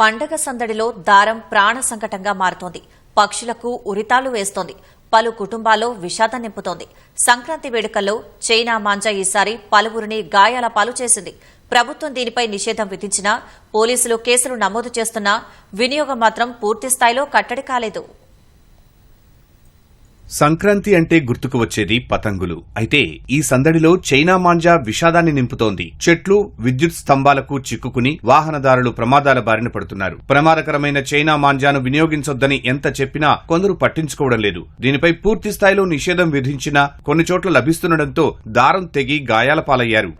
పండగ సందడిలో దారం ప్రాణ సంకటంగా మారుతోంది. పక్షులకు ఉరితాలు వేస్తోంది. పలు కుటుంబాల్లో విషాదం నింపుతోంది. సంక్రాంతి వేడుకల్లో చైనా మాంజా ఈసారి పలువురిని గాయాల పాలు చేసింది. ప్రభుత్వం దీనిపై నిషేధం విధించినా పోలీసులు కేసులు నమోదు చేస్తున్నా వినియోగం మాత్రం పూర్తిస్థాయిలో కట్టడి కాలేదు. సంక్రాంతి అంటే గుర్తుకు వచ్చేది పతంగులు. అయితే ఈ సందడిలో చైనా మాంజా విషాదాన్ని నింపుతోంది. చెట్లు విద్యుత్ స్తంభాలకు చిక్కుకుని వాహనదారులు ప్రమాదాల బారిన పడుతున్నారు. ప్రమాదకరమైన చైనా మాంజాను వినియోగించొద్దని ఎంత చెప్పినా కొందరు పట్టించుకోవడం లేదు. దీనిపై పూర్తి స్థాయిలో నిషేధం విధించినా కొన్ని చోట్ల లభిస్తుండటంతో దారం తెగి గాయాల పాలయ్యారు.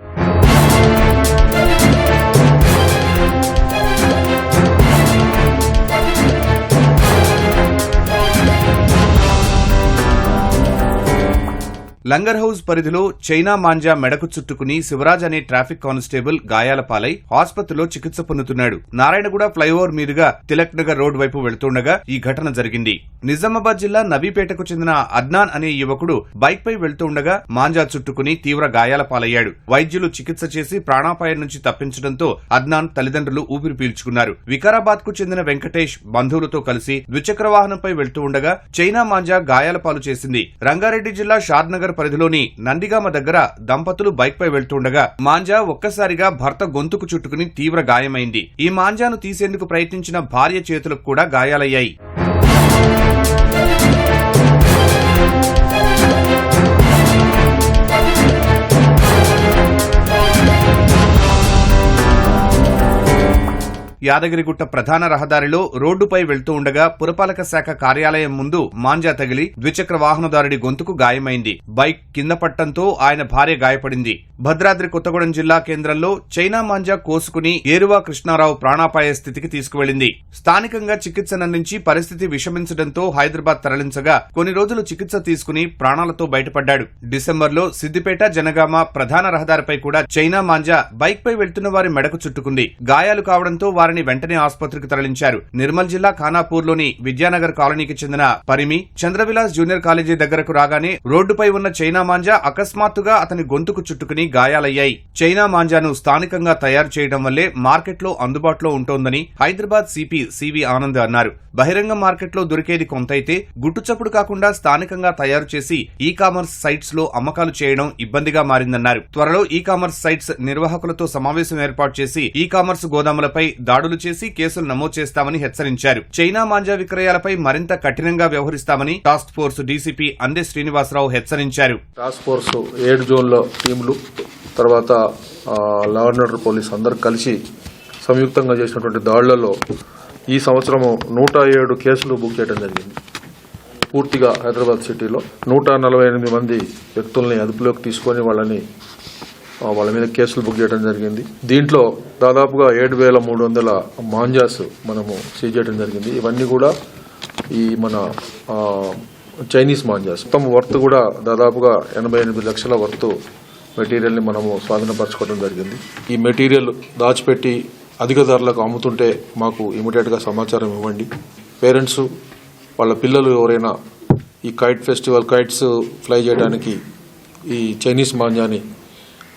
లంగర్ హౌస్ పరిధిలో చైనా మాంజా మెడకు చుట్టుకుని శివరాజ్ అనే ట్రాఫిక్ కానిస్టేబుల్ గాయాల పాలై ఆసుపత్రిలో చికిత్స పొందుతున్నాడు. నారాయణగూడ ఫ్లైఓవర్ మీదుగా తిలక్ నగర్ రోడ్ వైపు వెళ్తుండగా ఈ ఘటన జరిగింది. నిజామాబాద్ జిల్లా నబీపేటకు చెందిన అద్నాన్ అనే యువకుడు బైక్ పై వెళ్తుండగా మాంజా చుట్టుకుని తీవ్ర గాయాల పాలయ్యాడు. వైద్యులు చికిత్స చేసి ప్రాణాపాయం నుంచి తప్పించడంతో అద్నాన్ తల్లిదండ్రులు ఊపిరి పీల్చుకున్నారు. వికారాబాద్కు చెందిన వెంకటేష్ బంధువులతో కలిసి ద్విచక్ర వాహనంపై వెళ్తూ ఉండగా చైనా మాంజా గాయాల పాలు చేసింది. రంగారెడ్డి జిల్లా షాద్నగర్ పరిధిలోని నందిగామ దగ్గర దంపతులు బైక్ పై వెళ్తుండగా మాంజా ఒక్కసారిగా భర్త గొంతుకు చుట్టుకుని తీవ్ర గాయమైంది. ఈ మాంజాను తీసేందుకు ప్రయత్నించిన భార్య చేతులకు కూడా గాయాలయ్యాయి. యాదగిరిగుట్ట ప్రధాన రహదారిలో రోడ్డుపై వెళ్తూ ఉండగా పురపాలక శాఖ కార్యాలయం ముందు మాంజా తగిలి ద్విచక్ర వాహనదారుడి గొంతుకు గాయమైంది. బైక్ కింద పట్టంతో ఆయన భార్య గాయపడింది. భద్రాద్రి కొత్తగూడెం జిల్లా కేంద్రంలో చైనా మాంజా కోసుకుని ఏరువా కృష్ణారావు ప్రాణాపాయ స్థితికి తీసుకువెళ్ళింది స్థానికంగా చికిత్సనందించి పరిస్థితి విషమించడంతో హైదరాబాద్ తరలించగా కొన్ని రోజులు చికిత్స తీసుకుని ప్రాణాలతో బయటపడ్డాడు. డిసెంబర్లో సిద్దిపేట జనగామ ప్రధాన రహదారిపై కూడా చైనా మాంజా బైక్ పై వెళ్తున్న వారి మెడకు చుట్టుకుంది. గాయాలు కావడంతో వారి వారిని వెంటనే ఆసుపత్రికి తరలించారు. నిర్మల్ జిల్లా ఖానాపూర్లోని విద్యానగర్ కాలనీకి చెందిన పరిమి చంద్రవిలాస్ జూనియర్ కాలేజీ దగ్గరకు రాగానే రోడ్డుపై ఉన్న చైనా మాంజా అకస్మాత్తుగా అతని గొంతుకు చుట్టుకుని గాయాలయ్యాయి. చైనా మాంజాను స్థానికంగా తయారు చేయడం వల్లే మార్కెట్లో అందుబాటులో ఉంటోందని హైదరాబాద్ సిపి సివి ఆనంద్ అన్నారు. బహిరంగ మార్కెట్లో దొరికేది కొంతైతే గుట్టుచప్పుడు కాకుండా స్థానికంగా తయారు చేసి ఈ కామర్స్ సైట్స్లో అమ్మకాలు చేయడం ఇబ్బందిగా మారిందన్నారు. త్వరలో ఈ కామర్స్ సైట్స్ నిర్వాహకులతో సమావేశం ఏర్పాటు చేసి ఈ కామర్స్ గోదాములపై దాడులు చేసి కేసులు నమోదు చేస్తామని హెచ్చరించారు. చైనా మాంజా విక్రయాలపై మరింత కఠినంగా వ్యవహరిస్తామని టాస్క్ ఫోర్స్ డీసీపీ అందే శ్రీనివాసరావు హెచ్చరించారు. టాస్క్ ఫోర్స్ ఏడు జోన్ల టీంలు తర్వాత ఆ, లా అండ్ ఆర్డర్ పోలీస్ అందరు కలిసి సంయుక్తంగా చేసినటువంటి దాడులలో ఈ సంవత్సరము నూట ఏడు కేసులు బుక్ చేయడం జరిగింది. పూర్తిగా హైదరాబాద్ సిటీలో నూట నలభై ఎనిమిది మంది వ్యక్తుల్ని అదుపులోకి తీసుకొని వాళ్ళని వాళ్ళ మీద కేసులు బుక్ చేయడం జరిగింది. దీంట్లో దాదాపుగా ఏడు వేల మూడు వందల మాంజాస్ మనము సీజ్ చేయడం జరిగింది. ఇవన్నీ కూడా ఈ మన చైనీస్ మాంజాస్. మొత్తం వర్త్ కూడా దాదాపుగా ఎనభై ఎనిమిది లక్షల వర్త్ మెటీరియల్ని మనము స్వాధీనపరచుకోవడం జరిగింది. ఈ మెటీరియల్ దాచిపెట్టి అధిక ధరలకు అమ్ముతుంటే మాకు ఇమీడియట్గా సమాచారం ఇవ్వండి. పేరెంట్స్ వాళ్ళ పిల్లలు ఎవరైనా ఈ కైట్ ఫెస్టివల్ కైట్స్ ఫ్లై చేయడానికి ఈ చైనీస్ మాంజాని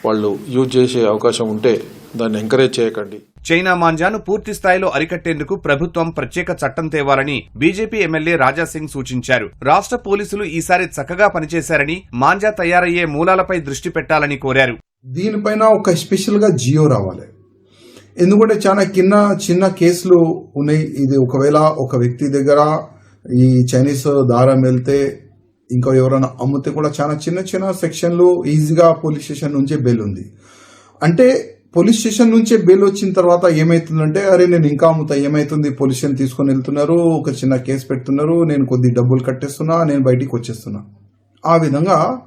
వాళ్ళు యూజ్ చేసే అవకాశం ఉంటే దాన్ని ఎంకరేజ్ చేయకండి. చైనా మాంజాను పూర్తి స్థాయిలో అరికట్టేందుకు ప్రభుత్వం ప్రత్యేక చట్టం తేవాలని బీజేపీ ఎమ్మెల్యే రాజాసింగ్ సూచించారు. రాష్ట్ర పోలీసులు ఈసారి చక్కగా పనిచేశారని మాంజా తయారయ్యే మూలాలపై దృష్టి పెట్టాలని కోరారు. దీనిపైన ఒక స్పెషల్గా జియో రావాలి. ఎందుకంటే చాలా కింద చిన్న కేసులు ఉన్నాయి. ఇది ఒకవేళ ఒక వ్యక్తి దగ్గర ఈ చైనీస్ దారం వెళ్తే ఇంకా ఎవరైనా అమ్మితే కూడా చాలా చిన్న చిన్న సెక్షన్లు ఈజీగా పోలీస్ స్టేషన్ నుంచే బెయిల్ ఉంది. అంటే పోలీస్ స్టేషన్ నుంచే బెయిల్ వచ్చిన తర్వాత ఏమైతుందంటే అరే నేను ఇంకా అమ్ముతా ఏమైతుంది? పోలీస్ స్టేషన్ తీసుకొని వెళ్తున్నారు ఒక చిన్న కేసు పెడుతున్నారు నేను కొద్ది డబ్బులు కట్టేస్తున్నా నేను బయటికి వచ్చేస్తున్నా. ఆ విధంగా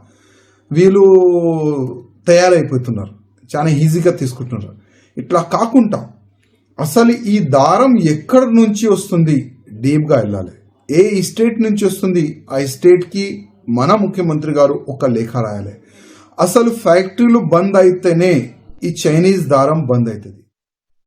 వీళ్ళు తయారైపోతున్నారు. చాలా ఈజీగా తీసుకుంటున్నారు. ఇట్లా కాకుండా అసలు ఈ దారం ఎక్కడి నుంచి వస్తుంది? డీప్గా వెళ్ళాలి. ఏ స్టేట్ నుంచి వస్తుంది? ఆ స్టేట్కి మన ముఖ్యమంత్రి గారు ఒక లేఖ రాయాలి. అసలు ఫ్యాక్టరీలు బంద్ అయితేనే ఈ చైనీస్ దారం బంద్ అవుతుంది